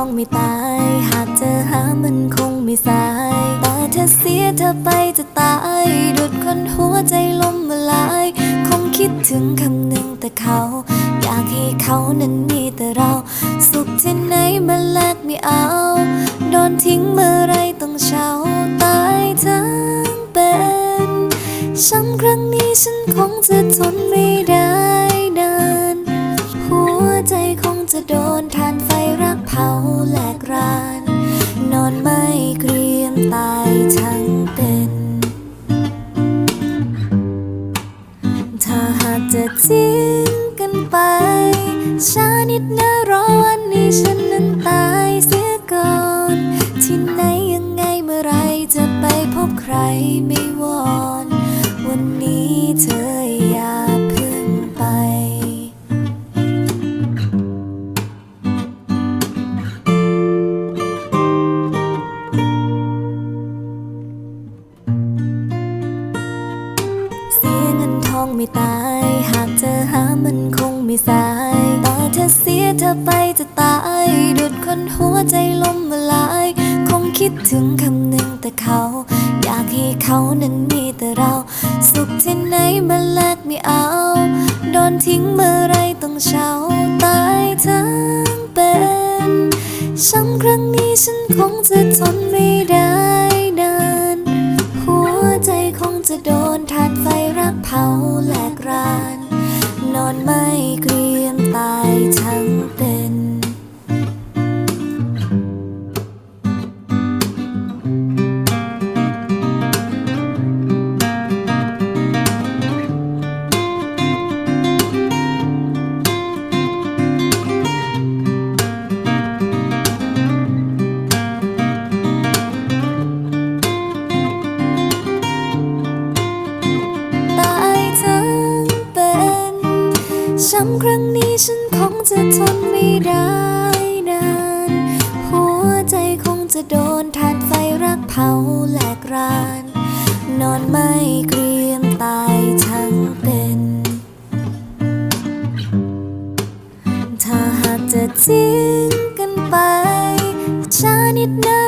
องไม่ตาย หากเธอหามันคงไม่สาย แต่เธอเสียเธอไปจะตาย ดุดคนหัวใจล้มละลาย คงคิดถึงคำหนึ่งแต่เขา อยากให้เขานั้นมีแต่เรา สุขที่ไหนมาแลกไม่เอา โดนทิ้งเมื่อไรต้องเช้าตายทั้งเป็นช้ำครั้งนี้ฉันคงจะทนไม่ จะทิ้งกันไป ช้านิดนะรอวันนี้ฉันนั้นตายเสียก่อน ที่ไหนยังไงเมื่อไรจะไปพบใครไม่ องไม่ตาย หากเจอหามันคงไม่สาย แต่ถ้าเสียเธอไปจะตาย ดุดคนหัวใจล้มละลาย คงคิดถึงคำหนึ่งแต่เขา อยากให้เขานั้นมีแต่เรา สุขที่ไหนมาแลกไม่เอา โดนทิ้งเมื่อไรต้องเช่าตายทั้งเป็นช้ำครั้งนี้ฉันคงจะทน ช้ำครั้งนี้ฉันคงจะทนไม่ได้นาน หัวใจคงจะโดนทานไฟรักเผาแหลกราน นอนไม่เกรียมตายทั้งเป็น ถ้าหากจะทิ้งกันไปช้านิดนะ